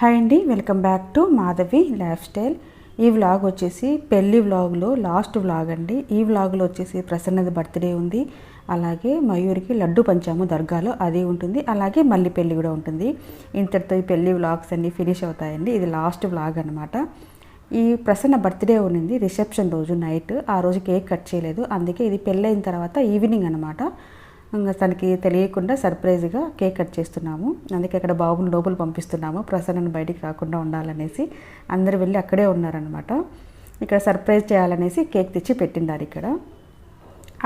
Hi అండి welcome back to Madhavi lifestyle. ఈ vlog వచ్చేసి పెళ్ళి వ్లాగ్లో లాస్ట్ వ్లాగ్ అండి. ఈ వ్లాగ్లో వచ్చేసి ప్రసన్నది బర్త్డే ఉంది. అలాగే మయూరికి లడ్డు పంచాము దర్గాలో అది ఉంటుంది. అలాగే మళ్ళీ పెళ్ళి కూడా ఉంటుంది. ఇంతటితో ఈ పెళ్ళి వ్లాగ్స్ అన్నీ ఫినిష్ అవుతాయండి. ఇది లాస్ట్ వ్లాగ్ అనమాట ఈ ప్రసన్న బర్త్డే ఉన్నింది రిసెప్షన్ రోజు నైట్. ఆ రోజు కేక్ కట్ చేయలేదు. అందుకే ఇది పెళ్ళైన తర్వాత ఈవినింగ్ అనమాట ఇంకా తనకి తెలియకుండా సర్ప్రైజ్గా కేక్ కట్ చేస్తున్నాము. అందుకే అక్కడ బాబుని లోపల పంపిస్తున్నాము. ప్రసన్నను బయటికి రాకుండా ఉండాలనేసి అందరు వెళ్ళి అక్కడే ఉన్నారనమాట ఇక్కడ సర్ప్రైజ్ చేయాలనేసి కేక్ తెచ్చి పెట్టిండారు ఇక్కడ.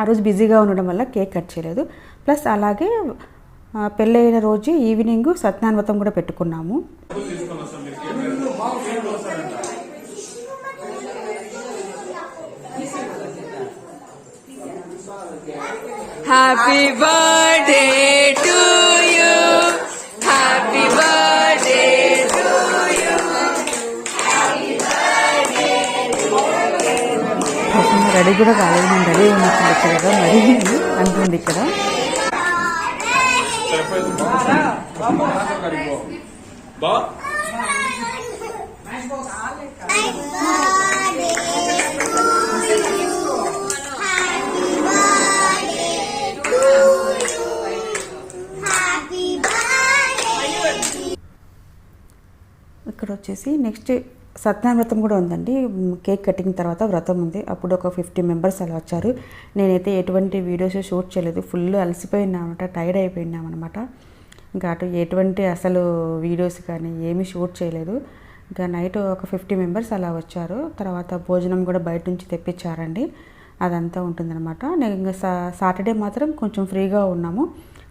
ఆ రోజు బిజీగా ఉండడం వల్ల కేక్ కట్ చేయలేదు. ప్లస్ అలాగే పెళ్ళైన రోజు ఈవినింగ్ సత్యాన్వతం కూడా పెట్టుకున్నాము. Happy birthday to you. Happy birthday to you. Prasanna ready కూడా కాలేదు నేను రెడీ ఉన్నట్టుంది ఇక్కడ కదా మరి అంటుంది ఇక్కడ. బా. వచ్చేసి నెక్స్ట్ సత్యనారాయణ వ్రతం కూడా ఉందండి. కేక్ కటింగ్ తర్వాత వ్రతం ఉంది. అప్పుడు ఒక ఫిఫ్టీ మెంబర్స్ అలా వచ్చారు. నేనైతే ఎటువంటి వీడియోస్ షూట్ చేయలేదు. ఫుల్ అలసిపోయినామన్నమాట టైర్డ్ అయిపోయినామన్నమాట. ఇంకా అటు ఎటువంటి అసలు వీడియోస్ కానీ ఏమీ షూట్ చేయలేదు. ఇంకా నైట్ ఒక ఫిఫ్టీ మెంబర్స్ అలా వచ్చారు. తర్వాత భోజనం కూడా బయట నుంచి తెప్పించారండి. అదంతా ఉంటుందన్నమాట. నేను ఇంకా సాటర్డే మాత్రం కొంచెం ఫ్రీగా ఉన్నాము.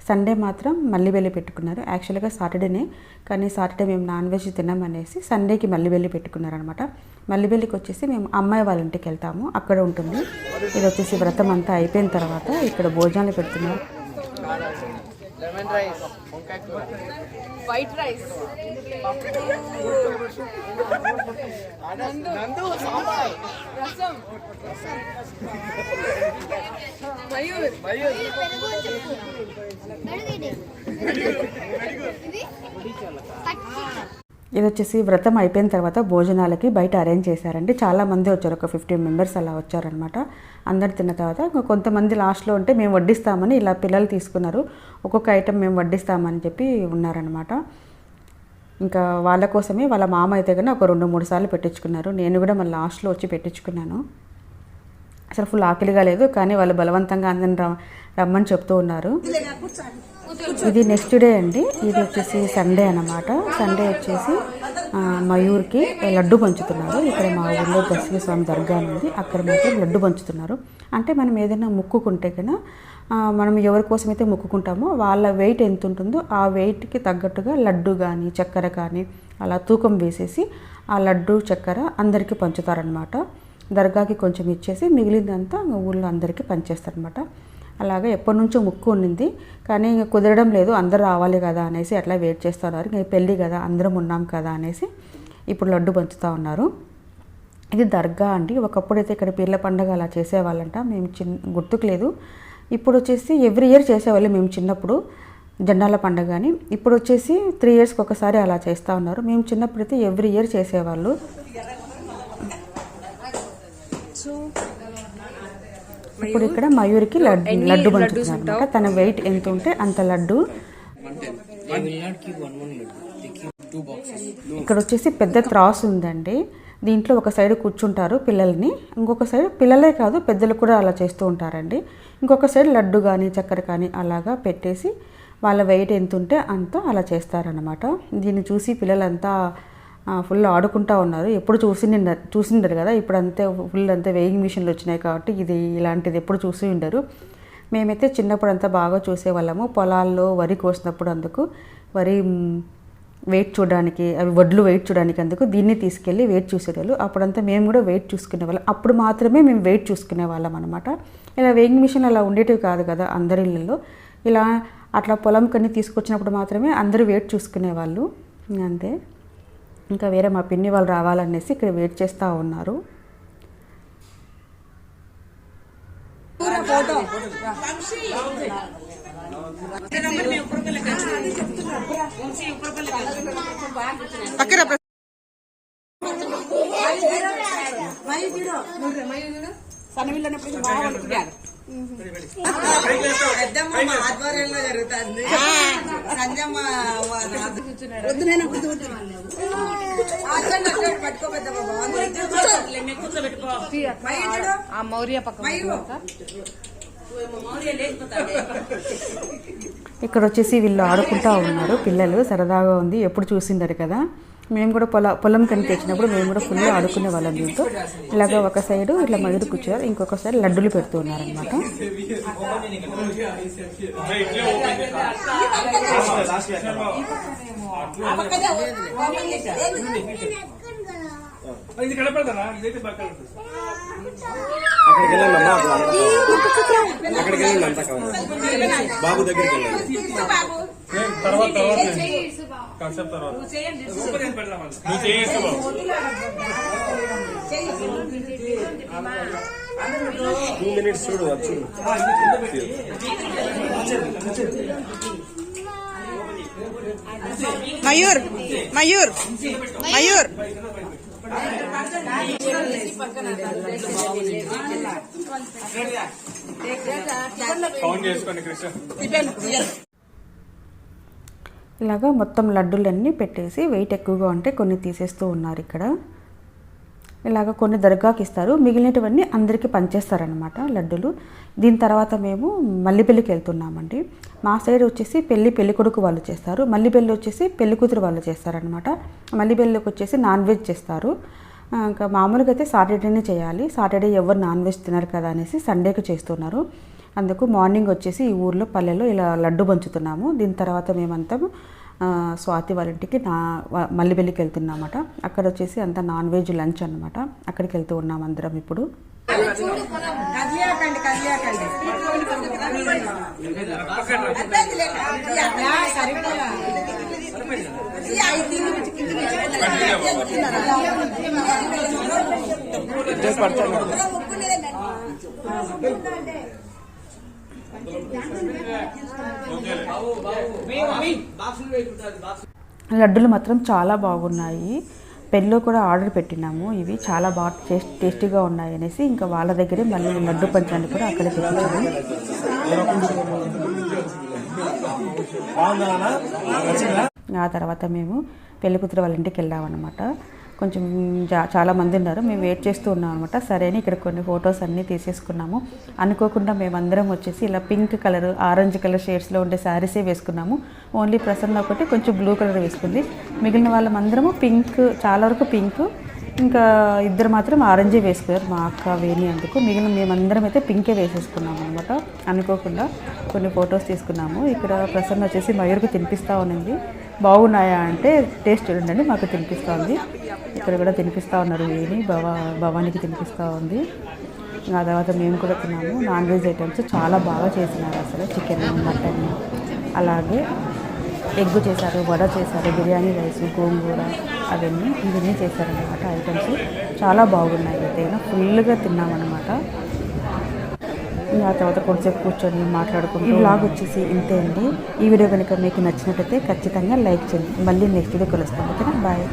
సండే మాత్రం మళ్ళీ వెళ్ళి పెట్టుకున్నారు యాక్చువల్గా సాటర్డేనే కానీ సాటర్డే మేము నాన్ వెజ్ తిన్నామనేసి సండేకి మళ్ళీ వెళ్ళి పెట్టుకున్నారనమాట మళ్ళీ వెళ్ళికి వచ్చేసి మేము అమ్మాయి వాళ్ళ ఇంటికి వెళ్తాము అక్కడ ఉంటుంది ఇది వచ్చేసి వ్రతం అంతా అయిపోయిన తర్వాత ఇక్కడ భోజనాలు పెడుతున్నారు White rice. Nandu. Rasam. Mayur. ఇది వచ్చేసి వ్రతం అయిపోయిన తర్వాత భోజనాలకి బయట అరేంజ్ చేశారండి. చాలా మంది వచ్చారు. ఒక ఫిఫ్టీన్ మెంబర్స్ అలా వచ్చారనమాట అందరు తిన్న తర్వాత ఇంకా కొంతమంది లాస్ట్లో ఉంటే మేము వడ్డిస్తామని ఇలా పిల్లలు తీసుకున్నారు. ఒక్కొక్క ఐటెం మేము వడ్డిస్తామని చెప్పి ఉన్నారనమాట ఇంకా వాళ్ళ కోసమే వాళ్ళ మామ అయితే కన్నా ఒక రెండు మూడు సార్లు పెట్టించుకున్నారు. నేను కూడా మళ్ళీ లాస్ట్లో వచ్చి పెట్టించుకున్నాను. అసలు ఫుల్ ఆకలిగా లేదు కానీ వాళ్ళు బలవంతంగా అందరిని రమ్మని చెప్తూ ఉన్నారు. ఇది నెక్స్ట్ డే అండి. ఇది వచ్చేసి సండే అన్నమాట. సండే వచ్చేసి మయూర్కి లడ్డు పంచుతున్నారు. ఇక్కడ మా ఊళ్ళో దశమి స్వామి దర్గా అని ఉంది. అక్కడ మాత్రం లడ్డు పంచుతున్నారు. అంటే మనం ఏదైనా ముక్కుకుంటే కన్నా మనం ఎవరి కోసం అయితే ముక్కుకుంటామో వాళ్ళ వెయిట్ ఎంత ఉంటుందో ఆ వెయిట్కి తగ్గట్టుగా లడ్డు కానీ చక్కెర కానీ అలా తూకం వేసేసి ఆ లడ్డు చక్కెర అందరికీ పంచుతారనమాట దర్గాకి కొంచెం ఇచ్చేసి మిగిలిందంతా ఊళ్ళో అందరికీ పనిచేస్తారనమాట అలాగే ఎప్పటి నుంచో ముక్కు ఉండింది కానీ ఇంకా కుదరడం లేదు అందరు రావాలి కదా అనేసి అట్లా వెయిట్ చేస్తున్నారు. ఇంకా పెళ్ళి కదా అందరం ఉన్నాం కదా అనేసి ఇప్పుడు లడ్డు పంచుతూ ఉన్నారు. ఇది దర్గా అండి. ఒకప్పుడు అయితే ఇక్కడ పీర్ల పండగ అలా చేసేవాళ్ళంట మేము చిన్న గుర్తుకు లేదు. ఇప్పుడు వచ్చేసి ఎవ్రీ ఇయర్ చేసేవాళ్ళు మేము చిన్నప్పుడు జెండాల పండగ అని. ఇప్పుడు వచ్చేసి త్రీ ఇయర్స్కి ఒకసారి అలా చేస్తూ ఉన్నారు. మేము చిన్నప్పుడు అయితే ఎవ్రీ ఇయర్ చేసేవాళ్ళు. ఇప్పుడు ఇక్కడ మయూరికి లడ్డు లడ్డు పంచుతున్నారు తన వెయిట్ ఎంత ఉంటే అంత లడ్డు. ఇక్కడ వచ్చేసి పెద్ద త్రాస్ ఉందండి. దీంట్లో ఒక సైడ్ కూర్చుంటారు పిల్లల్ని. ఇంకొక సైడ్ పిల్లలే కాదు పెద్దలు కూడా అలా చేస్తూ ఉంటారండి. ఇంకొక సైడ్ లడ్డు కానీ చక్కెర కానీ అలాగా పెట్టేసి వాళ్ళ వెయిట్ ఎంత ఉంటే అంత అలా చేస్తారనమాట దీన్ని చూసి పిల్లలంతా ఫుల్ ఆడుకుంటా ఉన్నారు. ఎప్పుడు చూసి చూసిండరు కదా. ఇప్పుడు అంతే ఫుల్ అంతా వెయింగ్ మిషన్లు వచ్చినాయి కాబట్టి ఇది ఇలాంటిది ఎప్పుడు చూసి ఉండరు. మేమైతే చిన్నప్పుడు అంతా బాగా చూసేవాళ్ళము. పొలాల్లో వరి కోసినప్పుడు అందుకు వరి వెయిట్ చూడడానికి అవి వడ్లు వెయిట్ చూడడానికి అందుకు దీన్ని తీసుకెళ్ళి వెయిట్ చూసేవాళ్ళు అప్పుడంతా మేము కూడా వెయిట్ చూసుకునే వాళ్ళం. అప్పుడు మాత్రమే మేము వెయిట్ చూసుకునే వాళ్ళం అనమాట ఇలా వెయింగ్ మిషన్ అలా ఉండేటివి కాదు కదా అందరి ఇళ్ళల్లో. ఇలా అట్లా పొలం కన్నీ తీసుకొచ్చినప్పుడు మాత్రమే అందరూ వెయిట్ చూసుకునేవాళ్ళు అంతే. ఇంకా వేరే మా పిన్ని వాళ్ళు రావాలనేసి ఇక్కడ వెయిట్ చేస్తూ ఉన్నారు. పక్కన పెద్దమ్మ ఆధ్వర్యంలో జరుగుతుంది సంజమ్మ పట్టుకో పెద్దమ్మ బాగుంది ఆ మౌర్య పక్క ఇక్కడ వచ్చేసి వీళ్ళు ఆడుకుంటా ఉన్నారు. పిల్లలు సరదాగా ఉంది. ఎప్పుడు చూసిండరు కదా? మేము కూడా పొల పొలం కనికి వచ్చినప్పుడు మేము కూడా ఫుల్ ఆడుకునే వాళ్ళం దీంతో. ఇలాగ ఒక సైడు ఇట్లా మయూరు కూర్చోరు ఇంకొక సైడ్ లడ్డులు పెడుతూ ఉన్నారనమాట ఇది కనపడదా ఇదైతే బాగా కనపడుతుంది అక్కడికి వెళ్ళండి అమ్మా. అప్పుడు అంతా. అక్కడికి వెళ్ళండి అంతా కావాలి బాబు దగ్గరికి వెళ్ళండి. తర్వాత తర్వాత కాన్సెప్ట్ తర్వాత. నువ్వు చేయేసి టూ మినిట్స్ చూడు చూడు మయూర్ మయూర్ మయూర్. కౌంట్ చేసుకోండి కృష్ణ. ఇలాగా మొత్తం లడ్డూలన్నీ పెట్టేసి వెయిట్ ఎక్కువగా ఉంటే కొన్ని తీసేస్తూ ఉన్నారు ఇక్కడ. ఇలాగ కొన్ని దర్గాకి ఇస్తారు. మిగిలినవన్నీ అందరికీ పంచేస్తారనమాట లడ్డూలు. దీని తర్వాత మేము మల్లిపెల్లికి వెళ్తున్నామండి. మా సైడ్ వచ్చేసి పెళ్ళి పెళ్ళి కొడుకు వాళ్ళు చేస్తారు. మల్లిపెల్లి వచ్చేసి పెళ్ళి కూతురు వాళ్ళు చేస్తారనమాట మల్లిపెల్లికి వచ్చేసి నాన్ వెజ్ చేస్తారు. ఇంకా మామూలుగా అయితే సాటర్డేనే చేయాలి. సాటర్డే ఎవరు నాన్ వెజ్ తినరు కదా అనేసి సండేకి చేస్తున్నారు. అందుకు మార్నింగ్ వచ్చేసి ఈ ఊర్లో పల్లెలో ఇలా లడ్డు పంచుతున్నాము. దీని తర్వాత మేమంతా స్వాతి వాళ్ళ ఇంటికి నా మల్లిబెల్లికి వెళ్తున్నామట. అక్కడ వచ్చేసి అంతా నాన్ వెజ్ లంచ్ అనమాట అక్కడికి వెళ్తూ ఉన్నాం అందరం ఇప్పుడు. కదియాకండి లడ్డులు మాత్రం చాలా బాగున్నాయి. పెళ్ళిలో కూడా ఆర్డర్ పెట్టినాము. ఇవి చాలా బాగా టేస్ట్ టేస్టీగా ఉన్నాయి అనేసి ఇంకా వాళ్ళ దగ్గరే మళ్ళీ లడ్డు పంచాన్ని కూడా అక్కడే తెప్పించాము ఆ తర్వాత మేము పెళ్ళి కూతురు వాళ్ళ ఇంటికి వెళ్ళామన్నమాట. కొంచెం జా- ఉన్నారు. మేము వెయిట్ చేస్తూ ఉన్నాం అనమాట సరే అని ఇక్కడ కొన్ని ఫొటోస్ అన్నీ తీసేసుకున్నాము. అనుకోకుండా మేమందరం వచ్చేసి ఇలా పింక్ కలర్ ఆరెంజ్ కలర్ షేడ్స్లో ఉండే శారీసే వేసుకున్నాము. ఓన్లీ ప్రసన్న ఒకటి కొంచెం బ్లూ కలర్ వేసుకుంది. మిగిలిన వాళ్ళమందరము పింక్ చాలా వరకు పింక్. ఇంకా ఇద్దరు మాత్రం ఆరెంజే వేసుకున్నారు. మా అక్క వేణి అందుకు. మిగిలిన మేమందరం అయితే పింకే వేసేసుకున్నాము అనమాట అనుకోకుండా కొన్ని ఫొటోస్ తీసుకున్నాము. ఇక్కడ ప్రసన్న వచ్చేసి మయూర్కి తినిపిస్తూ ఉన్నింది. బాగున్నాయా అంటే టేస్ట్ చూడండి మాకు తినిపిస్తూ ఉంది. ఇక్కడ కూడా తినిపిస్తూ ఉన్నారు వేణి. భవ భవానికి తినిపిస్తూ ఉంది. ఆ తర్వాత మేము కూడా తిన్నాము. నాన్ వెజ్ ఐటమ్స్ చాలా బాగా చేసినారు అసలు. చికెన్ మటన్ అలాగే ఎగ్ చేశారు వడ చేశారు బిర్యానీ రైస్ గోంగూర అవన్నీ ఇవన్నీ చేశారనమాట ఐటమ్స్. చాలా బాగున్నాయి అయితే. ఫుల్గా తిన్నామన్నమాట. ఆ తర్వాత కొంచెంసేపు కూర్చొని మాట్లాడుకుంటూ ఈ వ్లాగ్ వచ్చేసి ఇంతే అండి. ఈ వీడియో కనుక మీకు నచ్చినట్టయితే ఖచ్చితంగా లైక్ చేయండి. మళ్ళీ నెక్స్ట్ వీడియో కలుస్తాం. ఓకేనా? బాయ్.